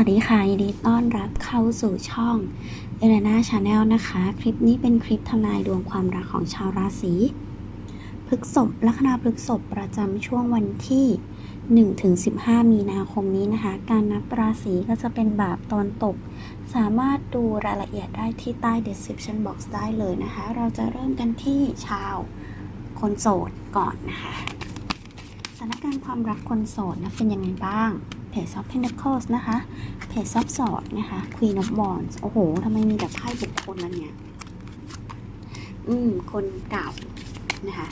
วัสดีค่ะยินดีต้อนรับเข้าสู่ช่องเอเลนาชาแนลนะคะ คลิปนี้เป็นคลิปทำนายดวงความรักของชาวราศีพฤกษภลัคนาพฤกษภประจำช่วงวันที่ 1-15 มีนาคมนี้นะคะ การนับราศีก็จะเป็นแบบตอนตก สามารถดูรายละเอียดได้ที่ใต้ description box ได้เลยนะคะ เราจะเริ่มกันที่ชาวคนโสดก่อนนะคะสถานการณ์ความรักคนโสดนะเป็นยังไงบ้าง Page of Pentacles นะคะ Page of Swords นะคะ Queen of Wands โอ้โหทำไมมีแต่ไพ่บุคคลนั้นเนี่ย อืม คนเก่านะคะ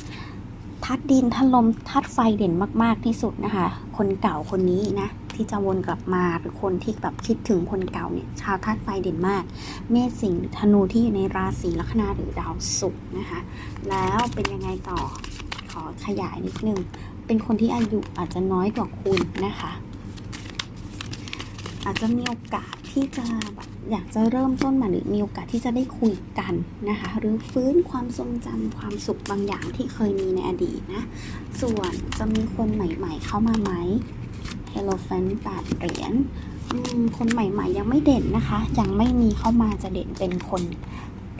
ทัดดินทัดลมทัดไฟเด่นมาก ๆ ที่สุดนะคะ คนเก่าคนนี้นะ ที่จะวนกลับมาหรือคนที่แบบคิดถึงคนเก่าเนี่ย ชาวทัดไฟเด่นมาก เมษสิงห์หรือธนูที่อยู่ในราศีลัคนาหรือดาวศุกร์นะคะ แล้วเป็นยังไงต่อขอขยายนิดนึง เป็นคนที่อายุอาจจะน้อยกว่าคุณนะคะ อาจจะมีโอกาสที่จะแบบอยากจะเริ่มต้นใหมาหรือมีโอกาสที่จะได้คุยกันนะคะหรือฟื้นความทรงจำความสุขบางอย่างที่เคยมีในอดีตนะ ส่วนจะมีคนใหม่ ๆ เข้ามาไหม Hello f a n แปดเหรียญคนใหม่ ๆ ยังไม่เด่นนะคะ ยังไม่มีเข้ามาจะเด่นเป็นคน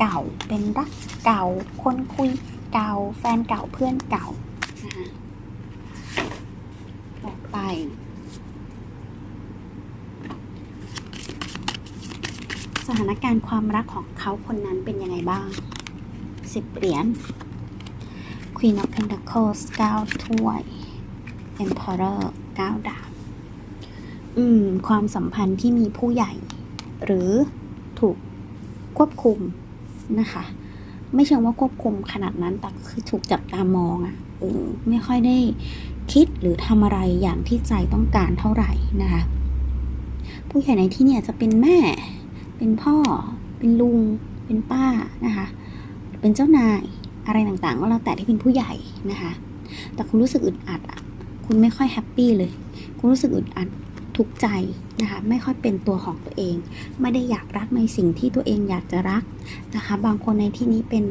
เก่า เป็นรักเก่า คนคุยเก่า แฟนเก่าเพื่อนเก่านะคะต่อไป สถานการณ์ความรักของเขาคนนั้นเป็นยังไงบ้างสิบเหรียญ Queen of Pentacles 9 ถ้วย Emperor 9 ดาบ อืม ความสัมพันธ์ที่มีผู้ใหญ่ หรือถูกควบคุมนะคะ ไม่เชิงว่าควบคุมขนาดนั้น แต่คือถูกจับตามองอะ่ะเออไม่ค่อยได้คิดหรือทำอะไรอย่างที่ใจต้องการเท่าไหร่นะคะ ผู้ใหญ่ในที่เนี่ยจะเป็นแม่ เป็นพ่อ เป็นลุง เป็นป้านะคะ เป็นเจ้านายอะไรต่างๆ ก็แล้วแต่ที่เป็นผู้ใหญ่นะคะ แต่คุณรู้สึกอึดอัดอะ คุณไม่ค่อยแฮปปี้เลย คุณรู้สึกอึดอัดทุกใจนะคะ ไม่ค่อยเป็นตัวของตัวเอง ไม่ได้อยากรักในสิ่งที่ตัวเองอยากจะรักนะคะ บางคนในที่นี้เป็น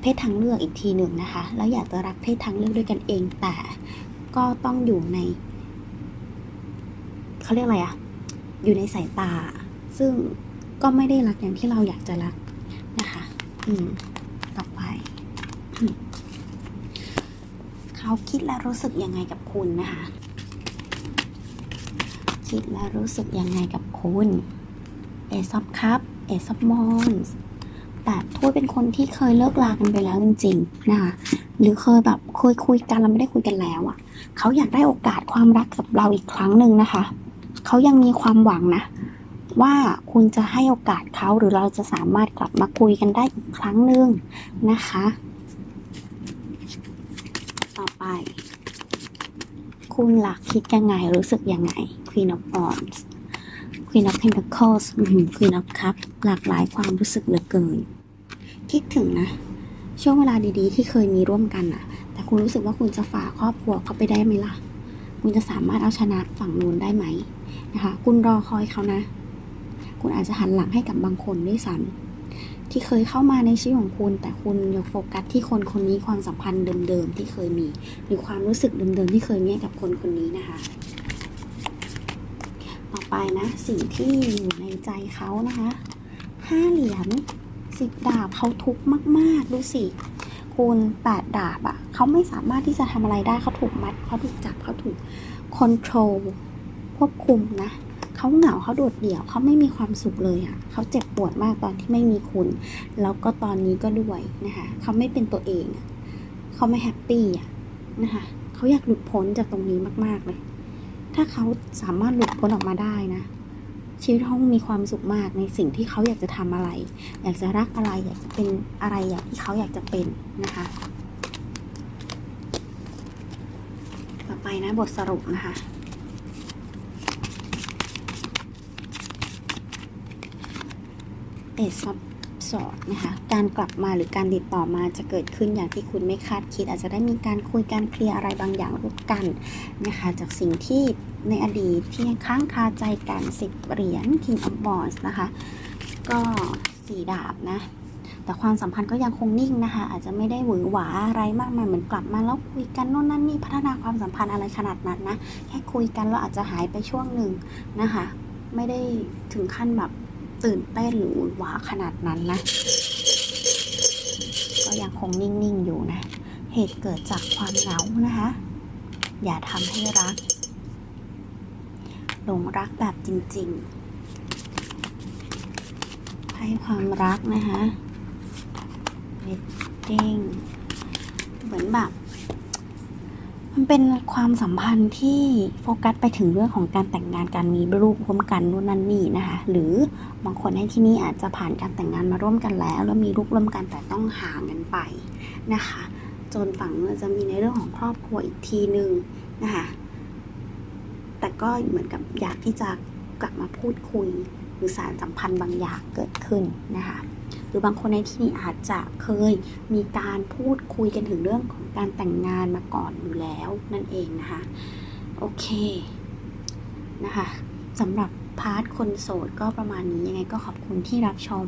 เพศทางเลือกอีกทีหนึ่งนะคะ แล้วอยากจะรักเพศทางเลือกด้วยกันเอง แต่ก็ต้องอยู่ในเขาเรียกอะไรอะอยู่ในสายตา ซึ่ง ก็ไม่ได้รักอย่างที่เราอยากจะรักนะคะ อืม ต่อไป เขาคิดและรู้สึกยังไงกับคุณนะคะ คิดและรู้สึกยังไงกับคุณเอซับคัพเอซับมอนส์แต่ถ้วยเป็นคนที่เคยเลิกลากันไปแล้วจริงๆนะคะหรือเคยแบบเคยคุยกันแล้วไม่ได้คุยกันแล้วอะ่ะ เขาอยากได้โอกาสความรักกับเราอีกครั้งหนึ่งนะคะ เขายังมีความหวังนะ ว่าคุณจะให้โอกาสเขาหรือเราจะสามารถกลับมาคุยกันได้อีกครั้งหนึ่งนะคะ ต่อไป คุณหลักคิดยังไงรู้สึกยังไง Queen of Wands Queen of Pentacles อือหือ Queen of Cups หลากหลายความรู้สึกเหลือเกิน คิดถึงนะ ช่วงเวลาดีๆ ที่เคยมีร่วมกันอะแต่คุณรู้สึกว่าคุณจะฝ่าครอบครัวเขาไปได้ไหมล่ะ คุณจะสามารถเอาชนะฝั่งนู้นได้ไหมนะคะ คุณรอคอยเขานะ คุณอาจจะหันหลังให้กับบางคนด้วยซ้ำที่เคยเข้ามาในชีวิตของคุณ แต่คุณยังโฟกัสที่คนคนนี้ความสัมพันธ์เดิมๆที่เคยมี หรือความรู้สึกเดิมๆที่เคยมีกับคนคนนี้นะคะ ต่อไปนะสิ่งที่อยู่ในใจเขานะคะห้าเหรียญสิบดาบเขาทุกข์มาก ๆ ดูสิคุณแปดดาบอะ่ะเขาไม่สามารถที่จะทำอะไรได้เขาถูกมัดเขาถูกจับเขาถูกคอนโทรลควบคุมนะ เขาเหงาเขาโดดเดี่ยวเขาไม่มีความสุขเลยอะ่ะเขาเจ็บปวดมากตอนที่ไม่มีคุณ แล้วก็ตอนนี้ก็ด้วยนะคะเขาไม่เป็นตัวเองเขาไม่แฮปปี้อะนะคะเขาอยากหลุดพ้นจากตรงนี้มาก ๆ เลย ถ้าเขาสามารถหลุดพ้นออกมาได้นะ ชีวิตเขามีความสุขมากในสิ่งที่เขาอยากจะทำอะไร อยากจะรักอะไร อยากจะเป็นอะไรอย่างที่เขาอยากจะเป็นนะคะ ต่อไปนะบทสรุปนะคะ เอซับสอดนะคะ การกลับมาหรือการติดต่อมาจะเกิดขึ้นอย่างที่คุณไม่คาดคิด อาจจะได้มีการคุยการเคลียร์อะไรบางอย่างร่วมกันนะคะ จากสิ่งที่ในอดีตที่ยังค้างคาใจกันสิบเหรียญ King of Wands นะคะ ก็สี่ดาบนะ แต่ความสัมพันธ์ก็ยังคงนิ่งนะคะ อาจจะไม่ได้หวือหวาอะไรมากมายเหมือนกลับมาแล้วคุยกันโน่นนั่นนี่พัฒนาความสัมพันธ์อะไรขนาดนั้นนะ แค่คุยกันแล้วอาจจะหายไปช่วงหนึ่งนะคะ ไม่ได้ถึงขั้นแบบ ตื่นเต้นหรือหวาขนาดนั้นนะ ก็ยังคงนิ่ง ๆ อยู่นะ เหตุเกิดจากความเหงานะคะ อย่าทำให้รัก หลงรักแบบจริง ๆ ให้ความรักนะคะเ e ดดิ้งเหมือนแบบมันเป็นความสัมพันธ์ที่โฟกัสไปถึงเรื่องของการแต่งงานการมีลูกร่วมกันนู่นนั่นนี่นะคะ หรือ บางคนในที่นี้อาจจะผ่านการแต่งงานมาร่วมกันแล้ว แล้วมีลูกร่วมกันแต่ต้องห่างกันไปนะคะ จนฝั่งจะมีในเรื่องของครอบครัวอีกทีหนึ่งนะคะแต่ก็เหมือนกับอยากที่จะกลับมาพูดคุยหรือสารสัมพันธ์บางอย่างเกิดขึ้นนะคะหรือบางคนในที่นี้อาจจะเคยมีการพูดคุยกันถึงเรื่องของการแต่งงานมาก่อนอยู่แล้วนั่นเองนะคะโอเคนะคะสำหรับ พาร์ทคนโสดก็ประมาณนี้ยังไงก็ขอบคุณที่รับชม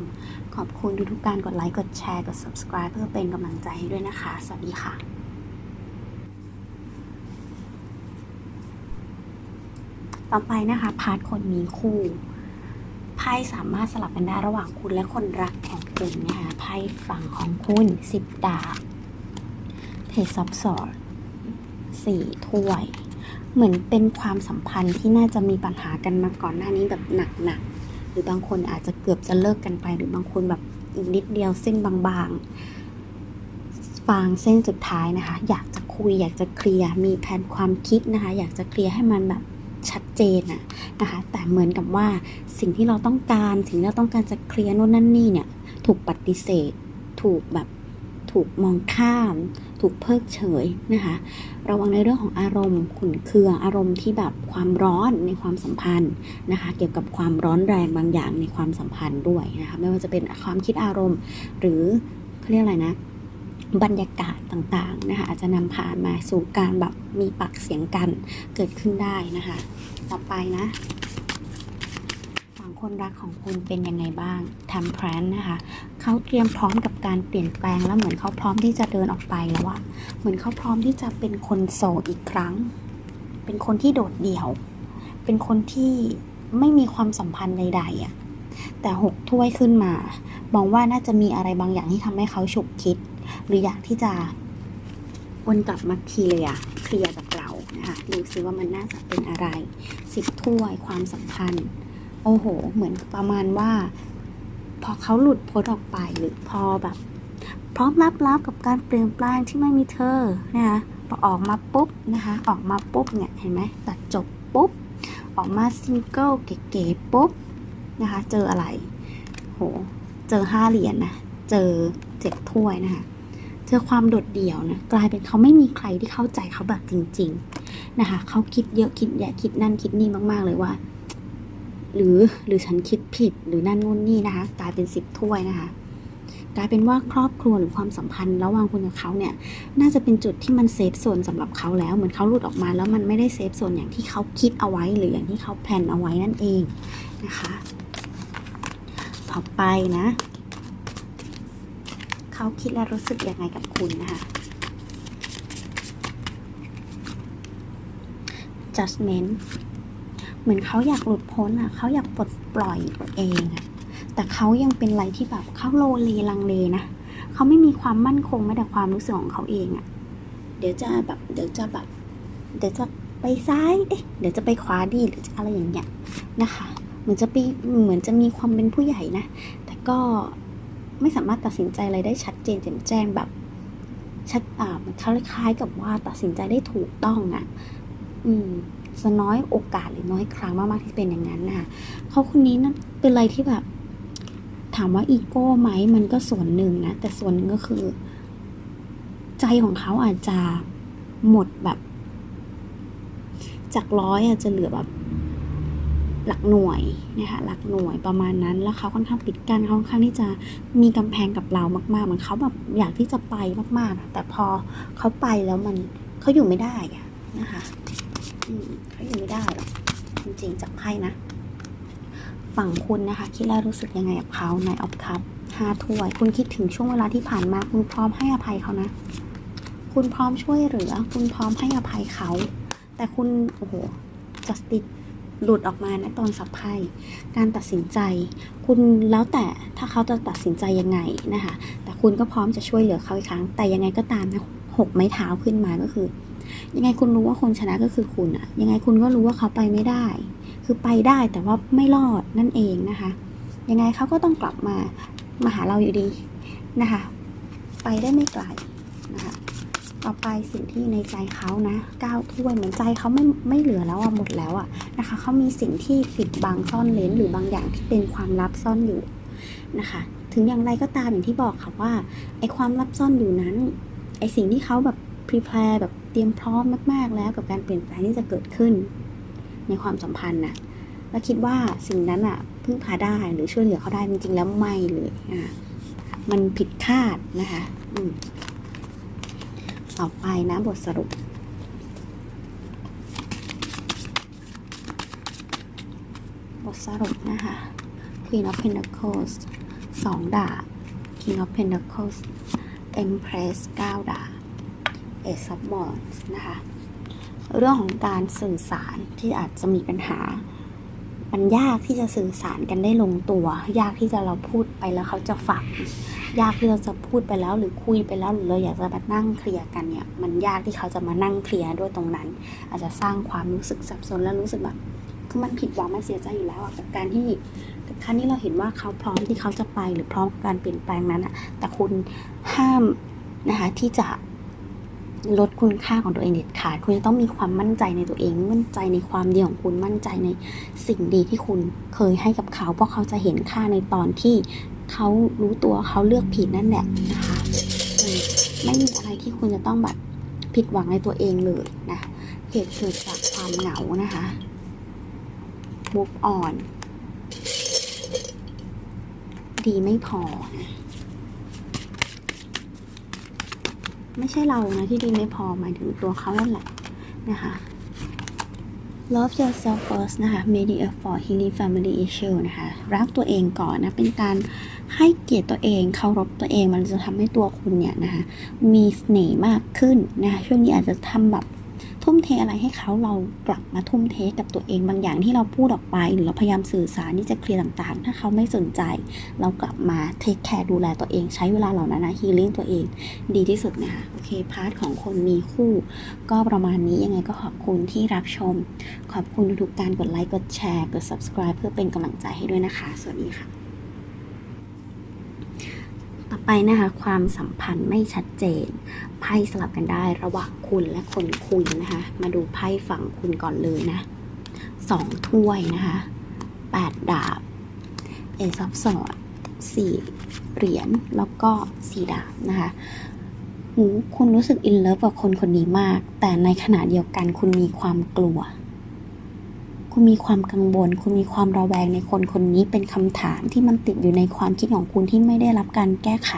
ขอบคุณทุกๆการกดไลค์กดแชร์กด subscribe เพื่อเป็นกำลังใจให้ด้วยนะคะ สวัสดีค่ะต่อไปนะคะพาร์ทคนมีคู่ไพ่สามารถสลับกันได้ระหว่างคุณและคนรักของคุณนะคะไพ่ฝั่งของคุณสิบดาบเพจซับสอดสี่ถ้วย เหมือนเป็นความสัมพันธ์ที่น่าจะมีปัญหากันมาก่อนหน้านี้แบบหนักๆหรือบางคนอาจจะเกือบจะเลิกกันไป หรือบางคนแบบอีกนิดเดียวเส้นบางๆ ฟางเส้นสุดท้ายนะคะ อยากจะคุยอยากจะเคลียร์มีแผนความคิดนะคะ อยากจะเคลียร์ให้มันแบบชัดเจนอะนะคะ แต่เหมือนกับว่าสิ่งที่เราต้องการสิ่งที่เราต้องการจะเคลียร์โน่นนั่นนี่เนี่ย ถูกปฏิเสธ ถูกแบบถูกมองข้าม ถูกเพิกเฉยนะคะ ระวังในเรื่องของอารมณ์ขุ่นเคืองอารมณ์ที่แบบความร้อนในความสัมพันธ์นะคะ เกี่ยวกับความร้อนแรงบางอย่างในความสัมพันธ์ด้วยนะคะ ไม่ว่าจะเป็นความคิดอารมณ์ หรือเขาเรียกอะไรนะบรรยากาศต่างๆนะคะอาจจะนำพามาสู่การแบบมีปากเสียงกันเกิดขึ้นได้นะคะ ต่อไปนะ คนรักของคุณเป็นยังไงบ้างทำแพลนนะคะ เขาเตรียมพร้อมกับการเปลี่ยนแปลงแล้วเหมือนเขาพร้อมที่จะเดินออกไปแล้วอะเหมือนเขาพร้อมที่จะเป็นคนโสดอีกครั้ง เป็นคนที่โดดเดี่ยว เป็นคนที่ไม่มีความสัมพันธ์ใดๆอะแต่หกถ้วยขึ้นมามองว่าน่าจะมีอะไรบางอย่างที่ทำให้เขาฉุกคิด หรืออยากที่จะวนกลับมาเคลียร์เคลียร์กับเรานะคะดูซิว่ามันน่าจะเป็นอะไรสิบถ้วยความสัมพันธ์ โอ้โห เหมือนประมาณว่า พอเขาหลุดพ้นออกไปหรือพอแบบ พร้อมรับรับกับการเปลี่ยนแปลงที่ไม่มีเธอนะคะพอออกมาปุ๊บนะคะ ออกมาปุ๊บเนี่ยเห็นไหมตัดจบปุ๊บ ออกมาซิงเกิลเก๋ๆปุ๊บนะคะ เจออะไร โห เจอห้าเหรียญนะเจอเจ็ดถ้วยนะคะ เจอความโดดเดี่ยวนะ กลายเป็นเขาไม่มีใครที่เข้าใจเขาแบบจริง ๆ นะคะ เขาคิดเยอะคิดแยะคิดนั่นคิดนี่มาก ๆ เลยว่า หรือหรือฉันคิดผิดหรือนั่นนู่นนี่นะคะ กลายเป็นสิบถ้วยนะคะ กลายเป็นว่าครอบครัวหรือความสัมพันธ์ระหว่างคุณกับเขาเนี่ย น่าจะเป็นจุดที่มันเซฟโซนสำหรับเขาแล้ว เหมือนเขาหลุดออกมาแล้วมันไม่ได้เซฟโซนอย่างที่เขาคิดเอาไว้ หรืออย่างที่เขาแพลนเอาไว้นั่นเองนะคะ ต่อไปนะ เขาคิดและรู้สึกยังไงกับคุณนะคะ judgment เหมือนเขาอยากหลุดพ้นอะเขาอยากปลดปล่อยเองอะแต่เขายังเป็นอะไรที่แบบเขาโลเลลังเลนะเขาไม่มีความมั่นคงแม้แต่ความรู้สึกของเขาเองอะเดี๋ยวจะแบบเดี๋ยวจะแบบเดี๋ยวจะไปซ้ายเอ๊ะเดี๋ยวจะไปขวาดีหรือจะอะไรอย่างเงี้ยนะคะเหมือนจะปีเหมือนจะมีความเป็นผู้ใหญ่นะ แต่ก็ไม่สามารถตัดสินใจอะไรได้ชัดเจนแจ่มแจ้งแบบชัดอ่ามันคล้ายๆกับว่าตัดสินใจได้ถูกต้องอะ อืม จะน้อยโอกาสหรือน้อยครั้งมากๆที่เป็นอย่างนั้นนะคะเขาคนนี้นั่นเป็นอะไรที่แบบ ถามว่าอีโก้ไหมมันก็ส่วนหนึ่งนะ แต่ส่วนหนึ่งก็คือ ใจของเขาอาจจะหมดแบบ จากร้อยอาจจะเหลือแบบหลักหน่วยนะคะหลักหน่วยประมาณนั้น แล้วเขาค่อนข้างปิดกั้นเขาค่อนข้างที่จะมีกำแพงกับเรามากๆเหมือนเขาแบบอยากที่จะไปมากๆ แต่พอเขาไปแล้วมันเขาอยู่ไม่ได้นะคะ เขาอยู่ไม่ได้หรอกจริงๆจากไพ่นะ ฝั่งคุณนะคะ คิดแล้วรู้สึกยังไงกับเขาในออฟคัพห้าถ้วย คุณคิดถึงช่วงเวลาที่ผ่านมา คุณพร้อมให้อภัยเขานะ คุณพร้อมช่วยเหลือ คุณพร้อมให้อภัยเขา แต่คุณ โอ้โห justice หลุดออกมานะตอนสับไพ่การตัดสินใจ คุณแล้วแต่ถ้าเขาจะตัดสินใจยังไงนะคะ แต่คุณก็พร้อมจะช่วยเหลือเขาอีกครั้ง แต่ยังไงก็ตามนะหกไม้เท้าขึ้นมาก็คือ ยังไงคุณรู้ว่าคนชนะก็คือคุณอะยังไงคุณก็รู้ว่าเขาไปไม่ได้ คือไปได้แต่ว่าไม่รอดนั่นเองนะคะ ยังไงเขาก็ต้องกลับมามาหาเราอยู่ดีนะคะ ไปได้ไม่ไกลนะคะต่อไปสิ่งที่ในใจเขานะก้าวถ้วยเหมือนใจเขาไม่ไม่เหลือแล้วอะหมดแล้วอะนะคะเขามีสิ่งที่ปิดบังซ่อนเลนหรือบางอย่างที่เป็นความลับซ่อนอยู่นะคะ ถึงอย่างไรก็ตามอย่างที่บอกค่ะว่าไอความลับซ่อนอยู่นั้นไอสิ่งที่เขาแบบ prepare แบบ รียมพร้อมมาก ๆ แล้วกับการเปลี่ยนแปลงที่จะเกิดขึ้น ในความสัมพันธ์น่ะและคิดว่าสิ่งนั้นอะพึ่งพาได้หรือช่วยเหลือเขาได้จริง ๆ แล้วไม่เลยอะมันผิดคาดนะคะอ่อไปนะบทสรุป บทสรุปนะคะ Queen of Pentacles สองดาบ King of Pentacles Empress เก้าดาบ Ace of Wands นะคะ เรื่องของการสื่อสารที่อาจจะมีปัญหา มันยากที่จะสื่อสารกันได้ลงตัว ยากที่จะเราพูดไปแล้วเขาจะฟังยากที่เราจะพูดไปแล้วหรือคุยไปแล้วหรือเราอยากจะมานั่งเคลียร์กันเนี่ย มันยากที่เขาจะมานั่งเคลียร์ด้วยตรงนั้น อาจจะสร้างความรู้สึกสับสนและรู้สึกแบบคือมันผิดหวังมันเสียใจอยู่แล้วกับการที่กับการที่เราเห็นว่าเขาพร้อมที่เขาจะไปหรือพร้อมกับการเปลี่ยนแปลงนั้นอะแต่คุณห้ามนะคะที่จะ ลดคุณค่าของตัวเองเด็ดขาด คุณจะต้องมีความมั่นใจในตัวเอง มั่นใจในความดีของคุณ มั่นใจในสิ่งดีที่คุณเคยให้กับเขา เพราะเขาจะเห็นค่าในตอนที่เขารู้ตัวเขาเลือกผิดนั่นแหละนะคะ ไม่มีอะไรที่คุณจะต้องแบบผิดหวังในตัวเองเลยนะ เหตุเกิดจากความเหงานะคะ move on ดีไม่พอนะ ไม่ใช่เรานะที่ดีไม่พอหมายถึงตัวเขานั่นแหละนะคะ Love yourself first นะคะ Made it for healing family issue นะคะ รักตัวเองก่อนนะ เป็นการให้เกียรติตัวเอง เคารพตัวเอง มันจะทำให้ตัวคุณเนี่ยนะคะ มีเสน่ห์มากขึ้นนะคะ ช่วงนี้อาจจะทำแบบ ทุ่มเทอะไรให้เขาเรากลับมาทุ่มเทกับตัวเองบางอย่างที่เราพูดออกไป หรือเราพยายามสื่อสารที่จะเคลียร์ต่างๆ ถ้าเขาไม่สนใจ เรากลับมาเทคแคร์ดูแลตัวเองใช้เวลาเหล่านั้นนะ healing ตัวเองดีที่สุดนะคะโอเคพาร์ทของคนมีคู่ ก็ประมาณนี้ยังไงก็ขอบคุณที่รับชม ขอบคุณทุกการกดไลค์กดแชร์กด subscribe เพื่อเป็นกำลังใจให้ด้วยนะคะ สวัสดีค่ะ ไปนะคะ ความสัมพันธ์ไม่ชัดเจน ไพ่สลับกันได้ระหว่างคุณและคนคุยนะคะ มาดูไพ่ฝั่งคุณก่อนเลยนะสองถ้วยนะคะแปดดาบเอซอฟสอดสี่เหรียญแล้วก็สี่ดาบนะคะหูคุณรู้สึกอินเลิฟกับคนคนนี้มาก แต่ในขณะเดียวกันคุณมีความกลัว คุณมีความกังวล คุณมีความระแวงในคนคนนี้เป็นคำถามที่มันติดอยู่ในความคิดของคุณที่ไม่ได้รับการแก้ไข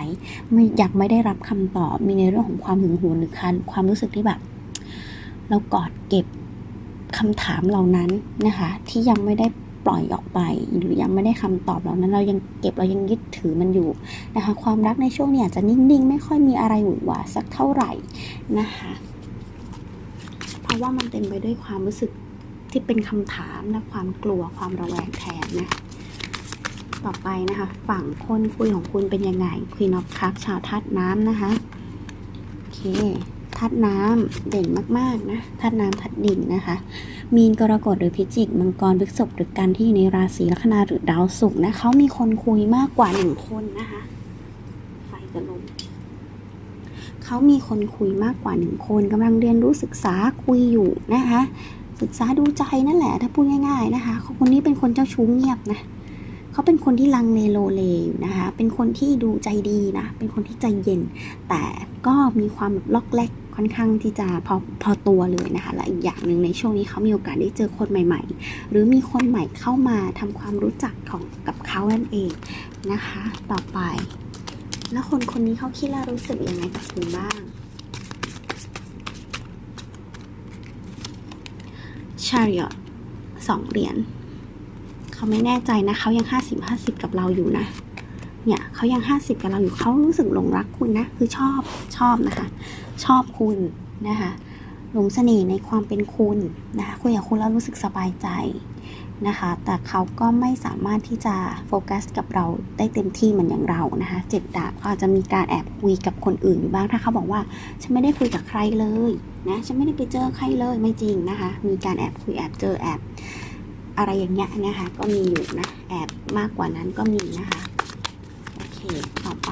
ไม่อยากไม่ได้รับคำตอบ มีในเรื่องของความหึงหวงหรือคันความรู้สึกที่แบบ เรากอดเก็บคำถามเหล่านั้นนะคะ ที่ยังไม่ได้ปล่อยออกไป หรือยังไม่ได้คำตอบเหล่านั้น เรายังเก็บเรายังยึดถือมันอยู่นะคะ ความรักในช่วงนี้อาจจะนิ่งๆ ไม่ค่อยมีอะไรหวือหวาสักเท่าไหร่นะคะ เพราะว่ามันเต็มไปด้วยความรู้สึก ที่เป็นคำถามและความกลัวความระแวงแทนนะต่อไปนะคะ ฝั่งคนคุยของคุณเป็นยังไง Queen of Cups ชาวธาตุน้ำนะคะโอเคธาตุน้ำเด่นมากๆนะธาตุน้ำธาตุดินนะคะ มีนกรกฎหรือพิจิกมังกรพฤษภหรือกันที่อยู่ในราศีลัคนาหรือดาวศุกร์นะเขามีคนคุยมากกว่าหนึ่งคนนะคะไฟจะลงเขามีคนคุยมากกว่าหนึ่งคนกำลังเรียนรู้ศึกษาคุยอยู่นะคะ ศึกษาดูใจนั่นแหละ ถ้าพูดง่าย ๆนะคะคนนี้เป็นคนเจ้าชู้เงียบนะเขาเป็นคนที่ลังเลโลเลอยู่นะคะ เป็นคนที่ดูใจดีนะ เป็นคนที่ใจเย็น แต่ก็มีความแบบล็อกแรกค่อนข้างที่จะพอพอตัวเลยนะคะ และอีกอย่างหนึ่งในช่วงนี้เขามีโอกาสได้เจอคนใหม่ ๆ หรือมีคนใหม่เข้ามาทำความรู้จักของกับเขานั่นเองนะคะ ต่อไป แล้วคนคนนี้เขาคิดและรู้สึกยังไงกับคุณบ้าง ชาริออตสองเหรียญเขาไม่แน่ใจนะเขายังห้าสิบห้าสิบกับเราอยู่นะ เนี่ยเขายังห้าสิบกับเราอยู่เขารู้สึกหลงรักคุณนะ คือชอบชอบนะคะ ชอบคุณนะคะหลงเสน่ห์ในความเป็นคุณนะคะคุยกับคุณแล้วรู้สึกสบายใจ นะคะ แต่เขาก็ไม่สามารถที่จะโฟกัสกับเราได้เต็มที่เหมือนอย่างเรานะคะเจ็ดดาบเขาอาจจะมีการแอบคุยกับคนอื่นอยู่บ้างถ้าเขาบอกว่าฉันไม่ได้คุยกับใครเลยนะฉันไม่ได้ไปเจอใครเลยไม่จริงนะคะ มีการแอบคุยแอบเจอแอบอะไรอย่างเงี้ยนะคะก็มีอยู่นะแอบมากกว่านั้นก็มีนะคะโอเคต่อไป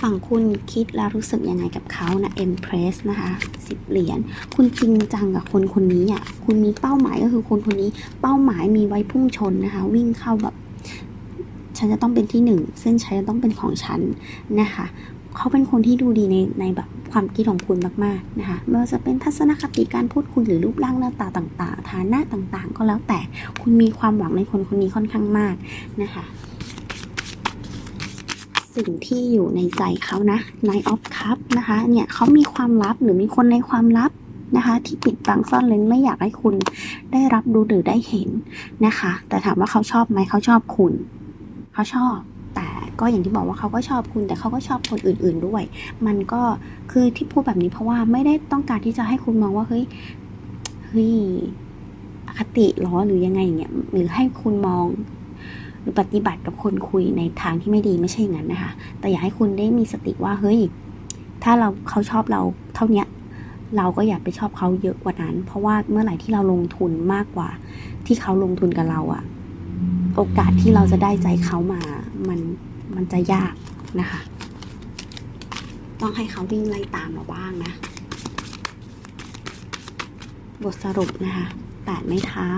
ฝั่งคุณคิดแล้วรู้สึกยังไงกับเขานะ Empress นะคะสิบเหรียญคุณจริงจังกับคนคนนี้อะคุณมีเป้าหมายก็คือคนคนนี้ เป้าหมายมีไว้พุ่งชนนะคะ วิ่งเข้าแบบฉันจะต้องเป็นที่หนึ่งเส้นชัยจะต้องเป็นของฉันนะคะเขาเป็นคนที่ดูดีในในแบบความคิดของคุณมากๆนะคะไม่ว่าจะเป็นทัศนคติการพูดคุยหรือรูปร่างหน้าตาต่าง ๆ ฐานะต่างๆ ก็แล้วแต่คุณมีความหวังในคนคนนี้ค่อนข้างมากนะคะ สิ่งที่อยู่ในใจเขานะ Nine of Cup นะคะ เนี่ยเขามีความลับหรือมีคนในความลับนะคะ ที่ปิดบังซ่อนเร้นไม่อยากให้คุณได้รับรู้หรือได้เห็นนะคะ แต่ถามว่าเขาชอบไหมเขาชอบคุณเขาชอบแต่ก็อย่างที่บอกว่าเขาก็ชอบคุณ แต่เขาก็ชอบคนอื่น ๆด้วย มันก็คือที่พูดแบบนี้เพราะว่าไม่ได้ต้องการที่จะให้คุณมองว่าเฮ้ยเฮ้ยอคติหรอหรือยังไงอย่างเงี้ยหรือให้คุณมอง หรือปฏิบัติกับคนคุยในทางที่ไม่ดีไม่ใช่อย่างนั้นนะคะ แต่อยากให้คุณได้มีสติว่าเฮ้ย ถ้าเราเขาชอบเราเท่านี้เราก็อย่าไปชอบเขาเยอะกว่านั้น เพราะว่าเมื่อไหร่ที่เราลงทุนมากกว่า ที่เขาลงทุนกับเราอะโอกาสที่เราจะได้ใจเขามา มันมันจะยากนะคะ ต้องให้เขาวิ่งไล่ตามเราบ้างนะ บทสรุปนะคะแปดไม้เท้า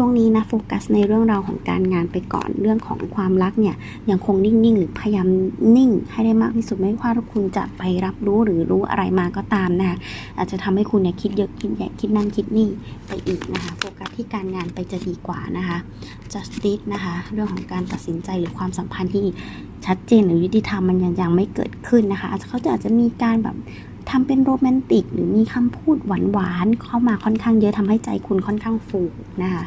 ช่วงนี้นะโฟกัสในเรื่องราวของการงานไปก่อนเรื่องของความรักเนี่ยยังคงนิ่งๆ หรือพยายามนิ่ง ให้ได้มากที่สุดไม่ว่าคุณจะไปรับรู้หรือรู้อะไรมาก็ตามนะคะอาจจะทำให้คุณเนี่ยคิดเยอะคิดแยะคิดนั่นคิดนี่ไปอีกนะคะโฟกัสที่การงานไปจะดีกว่านะคะ justice นะคะเรื่องของการตัดสินใจหรือความสัมพันธ์ที่ชัดเจนหรือยุติธรรมมันยังยังไม่เกิดขึ้นนะคะอาจจะเขาจะอาจจะมีการแบบ ทำเป็นโรแมนติก หรือมีคำพูดหวานๆเข้ามาค่อนข้างเยอะทำให้ใจคุณค่อนข้างฟูนะคะ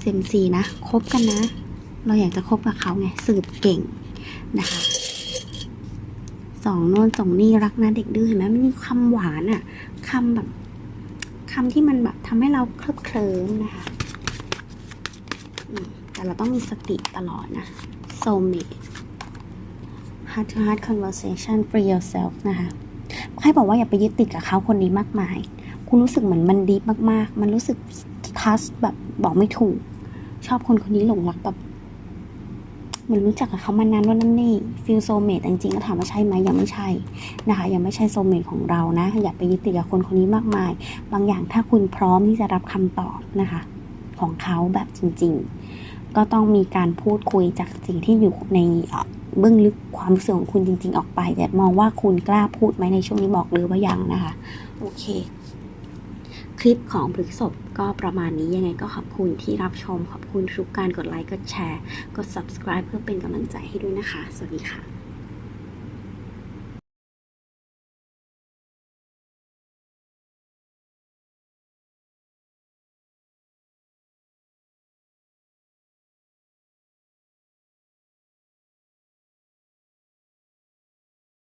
เซมซีนะคบกันนะ เราอยากจะคบกับเขาไงสืบเก่งนะคะสองโน่นสองนี่รักนะเด็กดื้อเห็นไหมมันมีคำหวานอะคำแบบคำที่มันแบบทำให้เราเคลิบเคลิ้มนะคะแต่เราต้องมีสติตลอดนะ soulmate heart to heart conversation free yourself นะคะใครบอกว่าอย่าไปยึดติดกับเขาคนนี้มากมาย คุณรู้สึกเหมือนมันดีมากๆ มันรู้สึกทัชแบบบอกไม่ถูก ชอบคนคนนี้หลงรักแบบเหมือนรู้จักกับเขามานานว่านั่นนี่ฟิลโซเมตจริงๆก็ถามว่าใช่ไหมยังไม่ใช่นะคะยังไม่ใช่โซเมตของเรานะ อย่าไปยึดติดกับคนคนนี้มากมาย บางอย่างถ้าคุณพร้อมที่จะรับคำตอบนะคะ ของเขาแบบจริง ๆ ก็ต้องมีการพูดคุยจากสิ่งที่อยู่ใน เบื้องลึกความรู้สึกของคุณจริง ๆ ออกไป แต่มองว่าคุณกล้าพูดไหมในช่วงนี้บอกเลยว่ายังนะคะ โอเค คลิปของพฤกษบก็ประมาณนี้ยังไงก็ขอบคุณที่รับชม ขอบคุณทุกการกดไลค์กดแชร์ กด subscribe เพื่อเป็นกำลังใจให้ด้วยนะคะ สวัสดีค่ะ